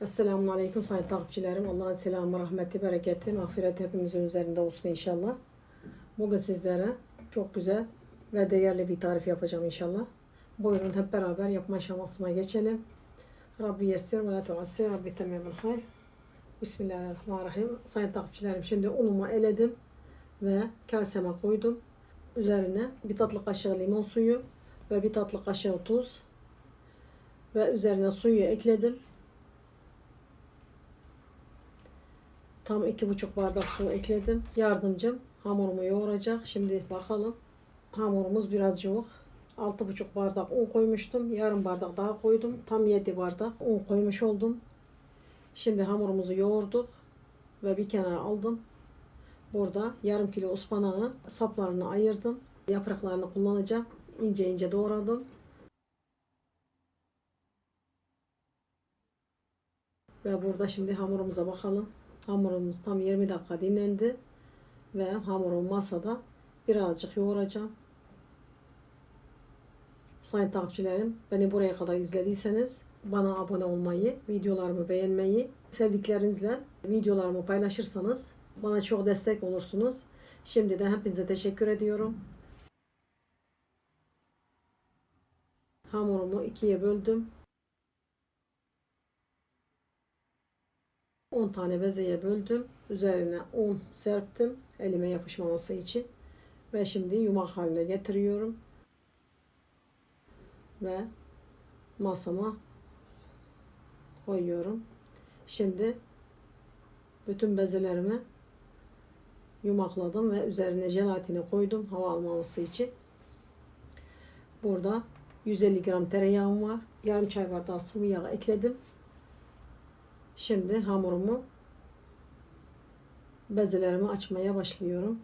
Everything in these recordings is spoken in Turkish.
Esselamun Aleyküm sayın takipçilerim. Allah'ın selamı, rahmeti, bereketi, mağfireti hepimizin üzerinde olsun inşallah. Bugün sizlere çok güzel ve değerli bir tarif yapacağım inşallah. Buyurun hep beraber yapma aşamasına geçelim. Rabbi yessir ve la tuassir, Rabbi tememel hayr. Bismillahirrahmanirrahim. Sayın takipçilerim şimdi unumu eledim ve kaseme koydum. Üzerine bir tatlı kaşığı limon suyu ve bir tatlı kaşığı tuz ve üzerine suyu ekledim. Tam iki buçuk bardak su ekledim. Yardımcım hamurumu yoğuracak. Şimdi bakalım. Hamurumuz biraz. Altı buçuk bardak un koymuştum. Yarım bardak daha koydum. Tam yedi bardak un koymuş oldum. Şimdi hamurumuzu yoğurduk. Ve bir kenara aldım. Burada yarım kilo ıspanağı saplarını ayırdım. Yapraklarını kullanacağım. İnce ince doğradım. Ve burada şimdi hamurumuza bakalım. Hamurumuz tam 20 dakika dinlendi. Ve hamurum masada birazcık yoğuracağım. Sayın takipçilerim beni buraya kadar izlediyseniz bana abone olmayı, videolarımı beğenmeyi, sevdiklerinizle videolarımı paylaşırsanız bana çok destek olursunuz. Şimdiden hepinize teşekkür ediyorum. Hamurumu ikiye böldüm. 10 tane bezeye böldüm. Üzerine un serptim elime yapışmaması için. Ve şimdi yumak haline getiriyorum. Ve masama koyuyorum. Şimdi bütün bezelerimi yumakladım ve üzerine jelatini koydum hava almaması için. Burada 150 gram tereyağım var. Yarım çay bardağı sıvı yağ ekledim. Şimdi hamurumu bezelerimi açmaya başlıyorum.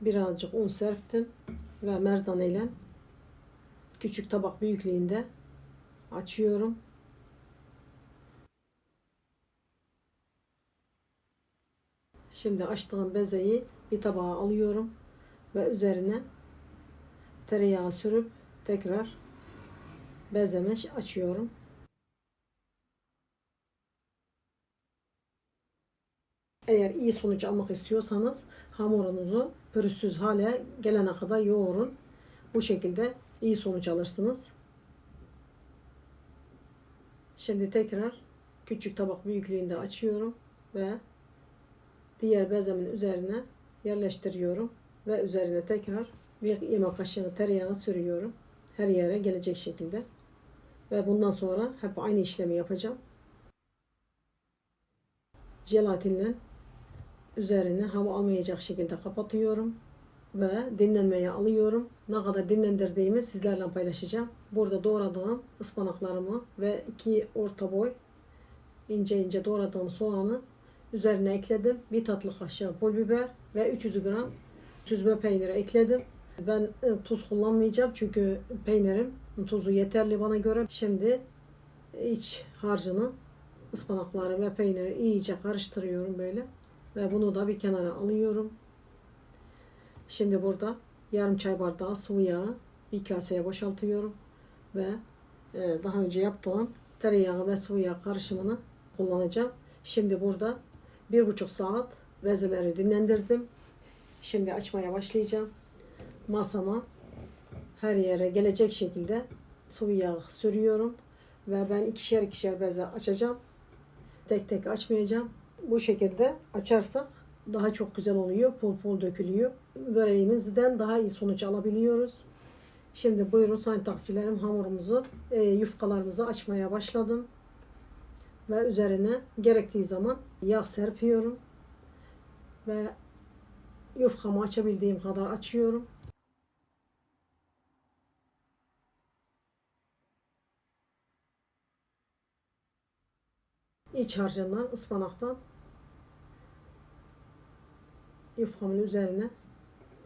Birazcık un serptim ve merdane ile küçük tabak büyüklüğünde açıyorum. Şimdi açtığım bezeyi bir tabağa alıyorum ve üzerine tereyağı sürüp tekrar bezemi açıyorum. Eğer iyi sonuç almak istiyorsanız hamurunuzu pürüzsüz hale gelene kadar yoğurun. Bu şekilde iyi sonuç alırsınız. Şimdi tekrar küçük tabak büyüklüğünde açıyorum ve diğer bezemin üzerine yerleştiriyorum ve üzerine tekrar bir yemek kaşığı tereyağı sürüyorum. Her yere gelecek şekilde. Ve bundan sonra hep aynı işlemi yapacağım. Jelatinle üzerine hava almayacak şekilde kapatıyorum ve dinlenmeye alıyorum. Ne kadar dinlendirdiğimi sizlerle paylaşacağım. Burada doğradığım ıspanaklarımı ve iki orta boy ince ince doğradığım soğanı üzerine ekledim. Bir tatlı kaşığı pul biber ve 300 gram süzme peyniri ekledim. Ben e, tuz kullanmayacağım çünkü peynirim tuzu yeterli bana göre. Şimdi iç harcını ıspanakları ve peyniri iyice karıştırıyorum böyle. Ve bunu da bir kenara alıyorum. Şimdi burada yarım çay bardağı sıvı yağı bir kaseye boşaltıyorum. Ve e, daha önce yaptığım tereyağı ve sıvı yağ karışımını kullanacağım. Şimdi burada bir buçuk saat bezeleri dinlendirdim. Şimdi açmaya başlayacağım. Masama her yere gelecek şekilde sıvı yağ sürüyorum. Ve ben ikişer ikişer beze açacağım. Tek tek açmayacağım. Bu şekilde açarsak daha çok güzel oluyor. Pul pul dökülüyor. Böreğimizden daha iyi sonuç alabiliyoruz. Şimdi buyurun sayın takipçilerim hamurumuzu, e, yufkalarımızı açmaya başladım. Ve üzerine gerektiği zaman yağ serpiyorum. Ve yufkamı açabildiğim kadar açıyorum. İç harcından, ıspanaktan yufkamın üzerine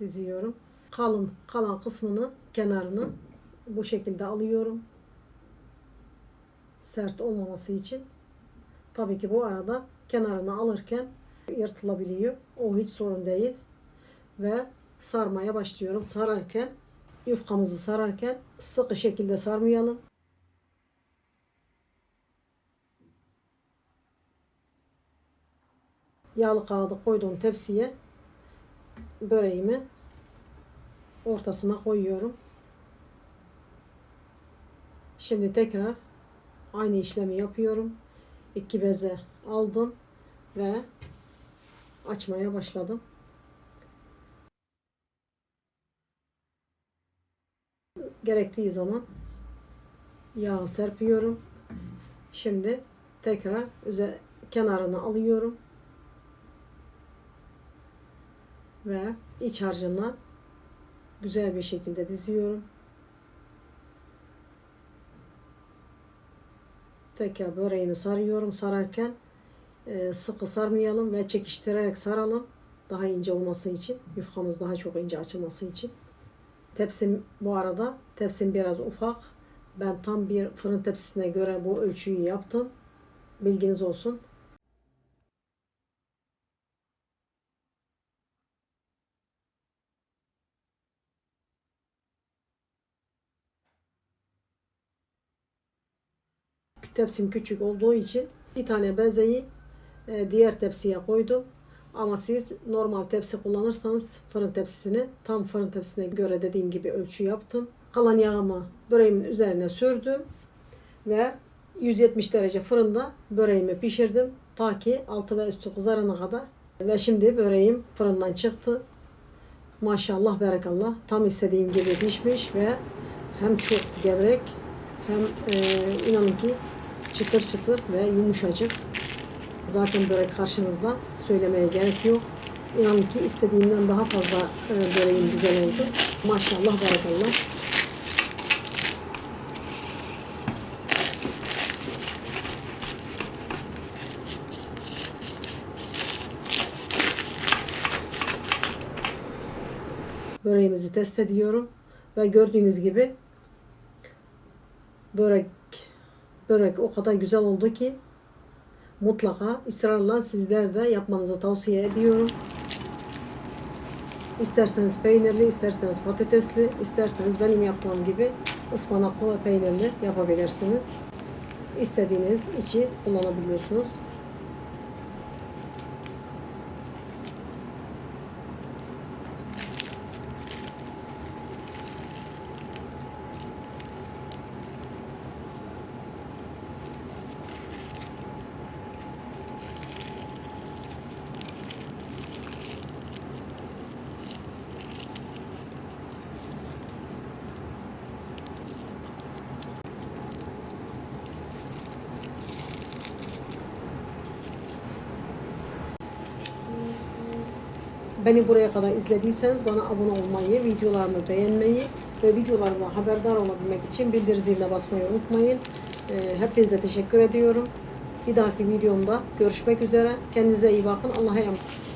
diziyorum. Kalın kalan kısmını kenarını bu şekilde alıyorum. Sert olmaması için. Tabii ki bu arada kenarını alırken yırtılabiliyor. O hiç sorun değil. Ve sarmaya başlıyorum. Sararken yufkamızı sararken sıkı şekilde sarmayalım. yağlı kağıdı koyduğum tepsiye böreğimi ortasına koyuyorum. Şimdi tekrar aynı işlemi yapıyorum. İki beze aldım ve açmaya başladım. Gerektiği zaman yağ serpiyorum. Şimdi tekrar kenarını alıyorum. Ve iç harcına güzel bir şekilde diziyorum. Tekrar böreğimi sarıyorum. Sararken e, sıkı sarmayalım ve çekiştirerek saralım. Daha ince olması için. Yufkamız daha çok ince açılması için. Tepsim bu arada tepsim biraz ufak. Ben tam bir fırın tepsisine göre bu ölçüyü yaptım. Bilginiz olsun. Tepsim küçük olduğu için bir tane bezeyi e, diğer tepsiye koydum. Ama siz normal tepsi kullanırsanız fırın tepsisini tam fırın tepsisine göre dediğim gibi ölçü yaptım. Kalan yağımı böreğimin üzerine sürdüm ve 170 derece fırında böreğimi pişirdim. Ta ki altı ve üstü kızarana kadar. Ve şimdi böreğim fırından çıktı. Maşallah berekallah tam istediğim gibi pişmiş ve hem çok gevrek hem e, inanın ki çıtır çıtır ve yumuşacık. Zaten börek karşınızda söylemeye gerek yok. İnanın ki istediğimden daha fazla e, böreğim güzel oldu. Maşallah berekallah. Böreğimizi test ediyorum ve gördüğünüz gibi börek börek o kadar güzel oldu ki mutlaka ısrarla sizler de yapmanızı tavsiye ediyorum. İsterseniz peynirli, isterseniz patatesli, isterseniz benim yaptığım gibi ıspanaklı peynirli yapabilirsiniz. İstediğiniz içi kullanabiliyorsunuz. Beni buraya kadar izlediyseniz bana abone olmayı, videolarımı beğenmeyi ve videolarımdan haberdar olabilmek için bildirim ziline basmayı unutmayın. Ee, Hepinize teşekkür ediyorum. Bir dahaki videomda görüşmek üzere. Kendinize iyi bakın. Allah'a emanet.